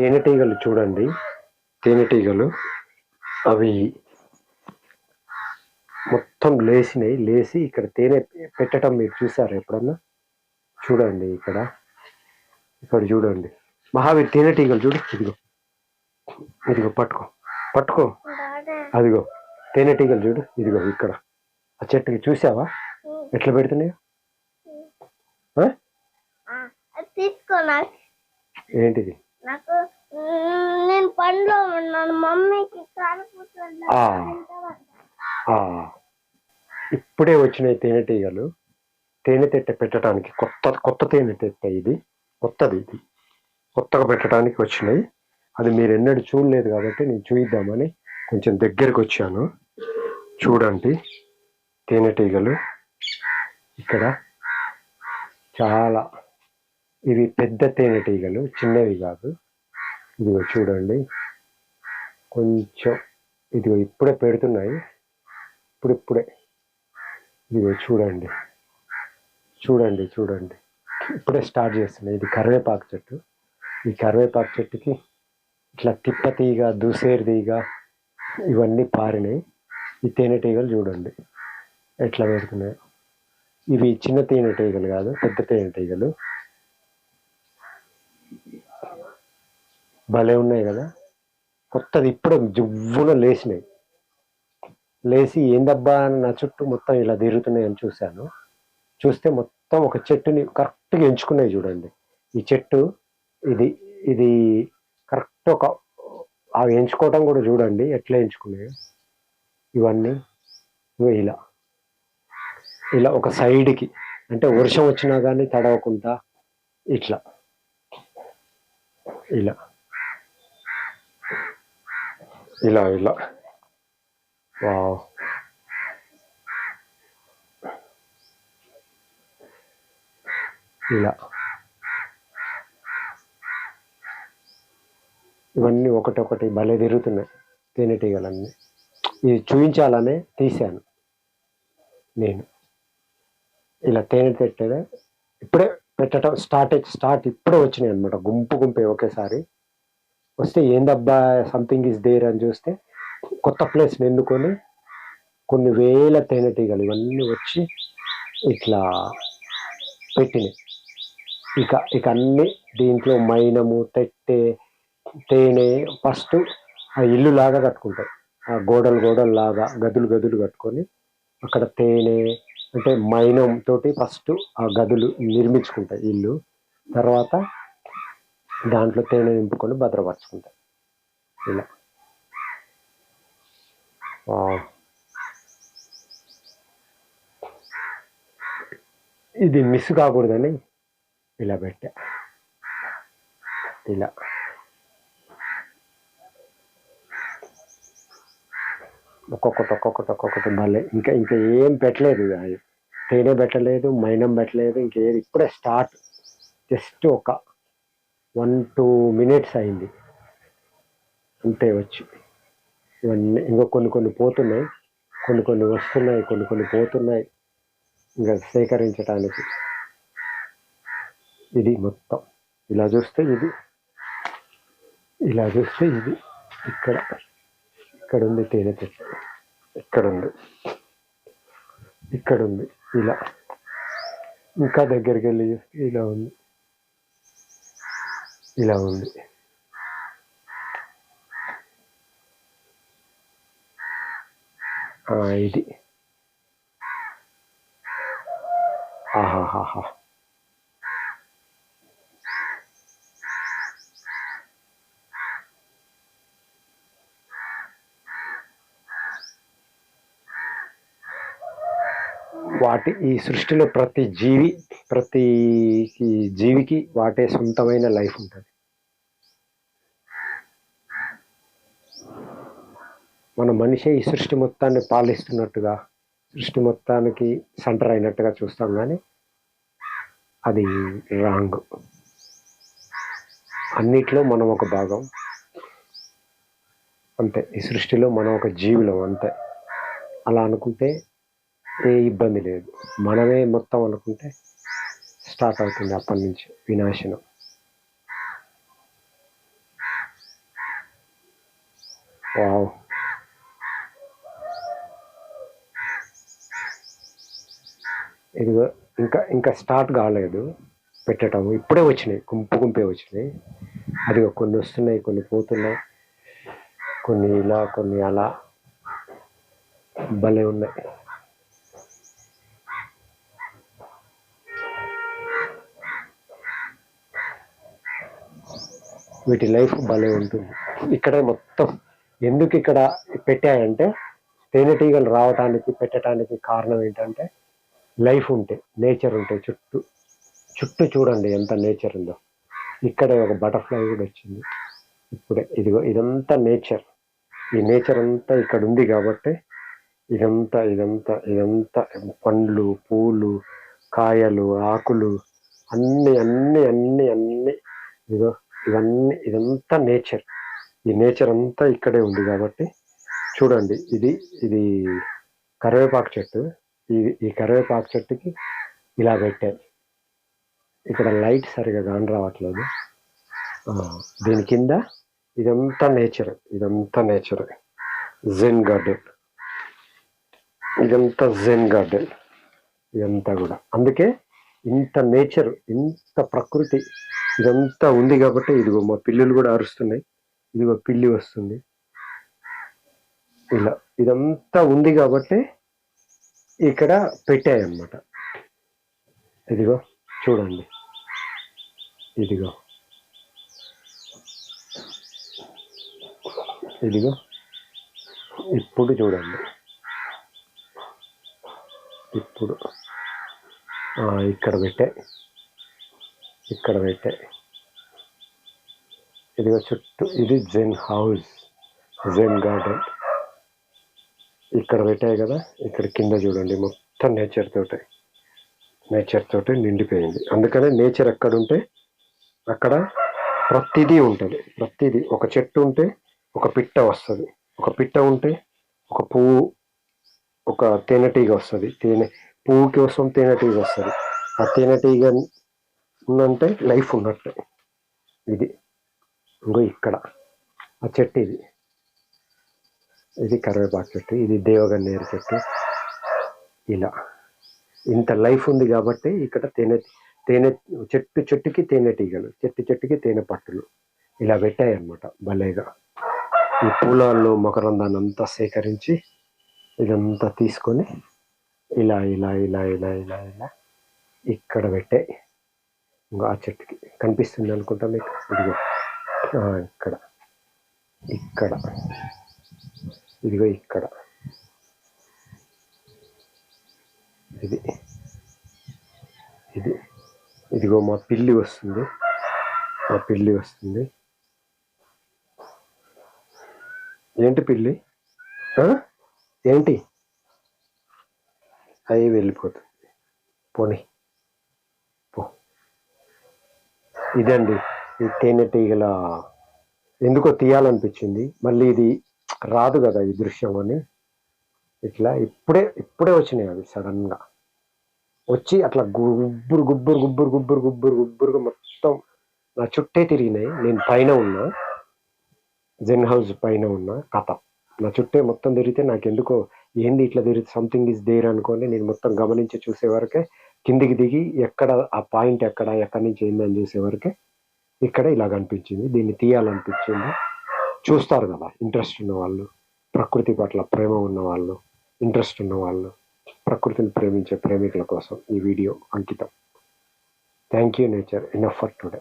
తేనెటీగలు చూడండి. తేనెటీగలు అవి మొత్తం లేచినాయి లేచి ఇక్కడ తేనె పెట్టడం మీరు చూసారు ఎప్పుడన్నా? చూడండి ఇక్కడ. ఇక్కడ చూడండి. మహావీర్ తేనెటీగలు చూడు. ఇదిగో. ఇదిగో పట్టుకో. పట్టుకో. అదిగో. తేనెటీగలు చూడు. ఇదిగో ఇక్కడ. ఆ చెట్టుకి చూసావా? ఎట్లా పెడుతున్నాయో? ఏంటిది? నాకు నేను పండ్లో ఉన్నాను. మమ్మీకి ఇప్పుడే వచ్చిన తేనెటీగలు తేనె తెట్టె పెట్టడానికి కొత్త కొత్త తేనె తెట్టె ఇది. కొత్తది ఇది. కొత్తగా పెట్టడానికి వచ్చినాయి. అది మీరు ఎన్నడూ చూడలేదు కాబట్టి నేను చూయిద్దామని కొంచెం దగ్గరికి వచ్చాను. చూడండి. తేనెటీగలు ఇక్కడ చాలా ఇవి పెద్ద తేనెటీగలు చిన్నవి కాదు. ఇదిగో చూడండి. కొంచెం ఇదిగో ఇప్పుడే పెడుతున్నాయి. ఇప్పుడిప్పుడే. ఇదిగో చూడండి. చూడండి చూడండి. ఇప్పుడే స్టార్ట్ చేస్తున్నాయి. ఇది కరివేపాకు చెట్టు. ఈ కరివేపాకు చెట్టుకి ఇట్లా తిప్పతీగ దూసేరు తీగ ఇవన్నీ పారినాయి. ఈ తేనెటీగలు చూడండి. ఎట్లా పెడుతున్నాయో ఇవి చిన్న తేనెటీగలు కాదు పెద్ద తేనెటీగలు భలే ఉన్నాయి కదా? కొత్తది ఇప్పుడే జువ్వున లేచినాయి. లేచి ఏందబ్బా అని నా చుట్టూ మొత్తం ఇలా తిరుగుతున్నాయి అని చూశాను. చూస్తే మొత్తం ఒక చెట్టుని కరెక్ట్గా ఎంచుకున్నాయి చూడండి. ఈ చెట్టు ఇది ఇది కరెక్ట్ ఒక అవి ఎంచుకోవటం కూడా చూడండి ఎట్లా ఎంచుకున్నాయో. ఇవన్నీ ఇలా ఇలా ఒక సైడ్కి అంటే వర్షం వచ్చినా కానీ తడవకుండా ఇట్లా ఇలా. ఇలా ఇలా. వావ్ ఇలా. ఇవన్నీ ఒకటొకటి భలే తిరుగుతున్నాయి. తేనెటీగలన్నీ. ఇది చూపించాలనే తీశాను. నేను. ఇలా తేనె పెట్టేదే. ఇప్పుడే పెట్టడం స్టార్ట్ స్టార్ట్ ఇప్పుడే వచ్చినాయి అనమాట గుంపు గుంపే ఒకేసారి. వస్తే ఏందబ్బా సంథింగ్ ఇస్ దేర్ అని చూస్తే కొత్త ప్లేస్ని ఎన్నుకొని కొన్ని వేల తేనెటీగలు ఇవన్నీ వచ్చి ఇట్లా పెట్టినాయి. ఇక ఇక అన్ని దీంట్లో మైనము తెట్టె తేనె ఫస్ట్ ఆ ఇల్లు లాగా కట్టుకుంటాయి ఆ గోడలు గోడలు లాగా గదులు గదులు కట్టుకొని అక్కడ తేనె అంటే మైనం తోటి ఫస్ట్ ఆ గదులు నిర్మించుకుంటాయి ఇల్లు. తర్వాత దాంట్లో తేనె నింపుకొని భద్రపరచుకుంటా ఇలా. ఇది మిస్ కాకూడదని ఇలా పెట్టా. ఇలా. ఒక్కొక్కటి ఒక్కొక్కటి ఒక్కొక్కటి మళ్ళీ ఇంకా ఇంకా ఏం పెట్టలేదు తేనె పెట్టలేదు మైనం పెట్టలేదు ఇంకేది. ఇప్పుడే స్టార్ట్. జస్ట్ ఒక వన్ టూ మినిట్స్ అయింది. అంతే వచ్చి. ఇవన్నీ ఇంకా కొన్ని కొన్ని పోతున్నాయి. కొన్ని కొన్ని వస్తున్నాయి కొన్ని కొన్ని పోతున్నాయి. ఇంకా సేకరించడానికి ఇది మొత్తం. ఇలా చూస్తే ఇది. ఇలా చూస్తే ఇది. ఇక్కడ. ఇక్కడ ఉంది తేనె చెట్టు. ఇక్కడ ఉంది. ఇక్కడ ఉంది. ఇలా. ఇంకా దగ్గరికి వెళ్ళి చూస్తే ఇలా ఉంది. ఇలా ఉంది ఆ, ఇది ఆహాహాహా వాటి ఈ సృష్టిలో ప్రతి జీవి ప్రతి జీవికి వాటే సొంతమైన లైఫ్ ఉంటుంది. మన మనిషే ఈ సృష్టి మొత్తాన్ని పాలిస్తున్నట్టుగా సృష్టి మొత్తానికి సెంటర్ అయినట్టుగా చూస్తాం కానీ అది రాంగ్. అన్నిట్లో మనం ఒక భాగం. అంతే. ఈ సృష్టిలో మనం ఒక జీవులం అంతే. అలా అనుకుంటే ఏ ఇబ్బంది లేదు. మనమే మొత్తం అనుకుంటే స్టార్ట్ అవుతుంది అప్పటి నుంచి వినాశనం. వావ్. ఇదిగో ఇంకా ఇంకా స్టార్ట్ కాలేదు. పెట్టడం ఇప్పుడే వచ్చినాయి. గుంపు గుంపే వచ్చినాయి. అది కొన్ని వస్తున్నాయి కొన్ని పోతున్నాయి. కొన్ని ఇలా కొన్ని అలా. భలే ఉన్నాయి. వీటి లైఫ్ భలే ఉంటుంది. ఇక్కడే మొత్తం ఎందుకు ఇక్కడ పెట్టాయంటే తేనెటీగలు రావటానికి పెట్టడానికి కారణం ఏంటంటే లైఫ్ ఉంటే నేచర్ ఉంటే చుట్టూ చుట్టూ చూడండి ఎంత నేచర్ ఉందో. ఇక్కడే ఒక బటర్ఫ్లై కూడా వచ్చింది. ఇప్పుడే ఇదిగో ఇదంతా నేచర్. ఈ నేచర్ అంతా ఇక్కడ ఉంది కాబట్టి ఇదంతా ఇదంతా ఇదంతా పండ్లు పూలు కాయలు ఆకులు అన్ని అన్ని అన్ని అన్ని ఇదిగో ఇవన్నీ ఇదంతా నేచర్. ఈ నేచర్ అంతా ఇక్కడే ఉంది కాబట్టి చూడండి ఇది ఇది కరివేపాకు చెట్టు. ఈ ఈ కరివేపాకు చెట్టుకి ఇలా పెట్టారు. ఇక్కడ లైట్ సరిగా కాని రావట్లేదు దీని కింద ఇదంతా నేచర్ ఇదంతా నేచర్. జెన్ గార్డెన్ ఇదంతా జెన్ గార్డెన్ ఇదంతా కూడా. అందుకే ఇంత నేచర్ ఇంత ప్రకృతి ఇదంతా ఉంది కాబట్టి ఇదిగో మా పిల్లులు కూడా అరుస్తున్నాయి. ఇదిగో పిల్లి వస్తుంది. ఇలా ఇదంతా ఉంది కాబట్టి ఇక్కడ పెట్టాయన్నమాట. ఇదిగో చూడండి. ఇదిగో. ఇదిగో. ఇప్పుడు చూడండి. ఇప్పుడు. ఇక్కడ పెట్టాయి ఇక్కడ పెట్టాయి ఇదిగో చుట్టూ ఇది జెన్ హౌస్ జెన్ గార్డెన్. ఇక్కడ పెట్టాయి కదా ఇక్కడ కింద చూడండి మొత్తం నేచర్ తోటి. నేచర్ తోటి నిండిపోయింది. అందుకనే నేచర్ ఎక్కడ ఉంటే అక్కడ ప్రతిదీ ఉంటుంది. ప్రతిదీ. ఒక చెట్టు ఉంటే ఒక పిట్ట వస్తుంది. ఒక పిట్ట ఉంటే ఒక పువ్వు ఒక తేనెటీగ వస్తుంది. తేనె పువ్వుకి కోసం తేనెటీగ వస్తుంది. ఆ తేనెటీగ ఉందంటే లైఫ్ ఉన్నట్టే. ఇది. ఇంకో ఇక్కడ. ఆ చెట్టు ఇది. ఇది కరివేపాకు చెట్టు ఇది దేవగన్నేరు చెట్టు. ఇలా. ఇంత లైఫ్ ఉంది కాబట్టి ఇక్కడ తేనె తేనె చెట్టు చెట్టుకి తేనెటీగలు చెట్టు చెట్టుకి తేనె పట్టులు. ఇలా పెట్టాయి అన్నమాట భలేగా. ఈ పూలల్లో మకరందాన్ని అంతా సేకరించి ఇదంతా తీసుకొని ఇలా ఇలా ఇలా ఇలా ఇలా ఇలా ఇక్కడ పెట్టాయి ఇంకా ఆ చెట్టుకి. కనిపిస్తుంది అనుకుంటా మీకు? ఇదిగో. ఇక్కడ. ఇక్కడ. ఇదిగో ఇక్కడ. ఇది. ఇది. ఇదిగో మా పిల్లి వస్తుంది. మా పిల్లి వస్తుంది. ఏంటి పిల్లి? ఏంటి? అవి వెళ్ళిపోతుంది. పోనీ. పో. ఇదండి ఈ తేనెటీగల. ఎందుకో తీయాలనిపించింది. మళ్ళీ ఇది రాదు కదా ఈ దృశ్యం అని. ఇట్లా ఇప్పుడే ఇప్పుడే వచ్చినాయి అవి సడన్గా. వచ్చి అట్లా గుబ్బురు గుబ్బురు గుబ్బురు గుబ్బురు గుబ్బురు గుబ్బురుగా మొత్తం నా చుట్టే తిరిగినాయి. నేను పైన ఉన్నా. జెన్ హౌస్ పైన ఉన్న కథ. నా చుట్టే మొత్తం తిరిగితే నాకు ఎందుకో ఏంది ఇట్లా తిరిగి సంథింగ్ ఇస్ దేర్ అనుకొని నేను మొత్తం గమనించి చూసే వరకే కిందికి దిగి ఎక్కడ ఆ పాయింట్ ఎక్కడ ఎక్కడి నుంచి ఏందని చూసే వరకే ఇక్కడ ఇలా కనిపించింది. దీన్ని తీయాలనిపించింది. చూస్తారు కదా ఇంట్రెస్ట్ ఉన్న వాళ్ళు ప్రకృతి పట్ల ప్రేమ ఉన్న వాళ్ళు ఇంట్రెస్ట్ ఉన్న వాళ్ళు ప్రకృతిని ప్రేమించే ప్రేమికుల కోసం ఈ వీడియో అంకితం. Thank you nature enough for today